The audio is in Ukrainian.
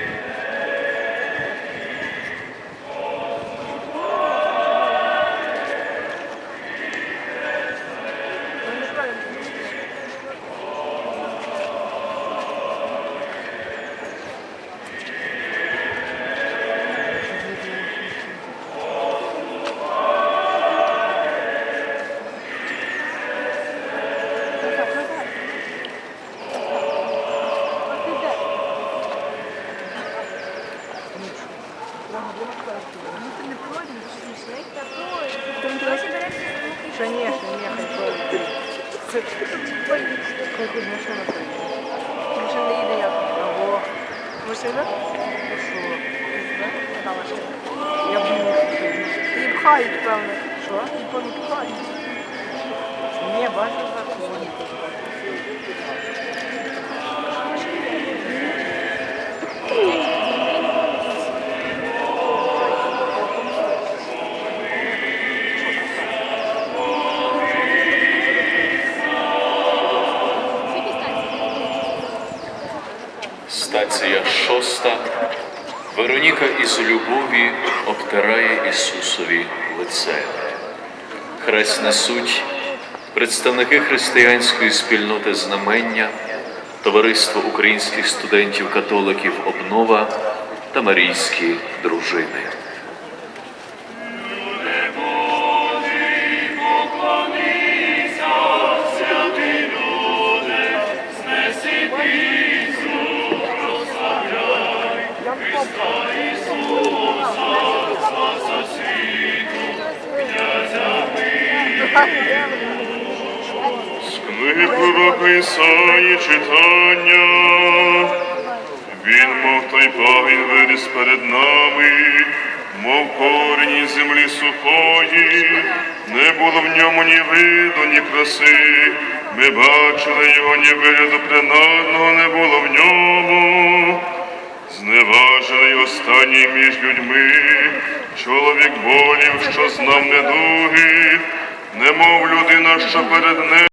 much. Машина не Машина? Я б не. Її пхають, певно. Що? Ніхто не пхають. Стація шоста. Вероніка із любові обтирає Ісусові лице. Хрест несуть представники християнської спільноти знамення, Товариство українських студентів-католиків Обнова та Марійські дружини. Пророка Ісаї читання. Він, мов той пагін, виріс перед нами, мов корені землі сухої, не було в ньому ні виду, ні краси. Ми бачили його, ні вигляду принадного не було в ньому. Зневажений останній між людьми, чоловік болів, що знав недуги, немов людина, що перед ним.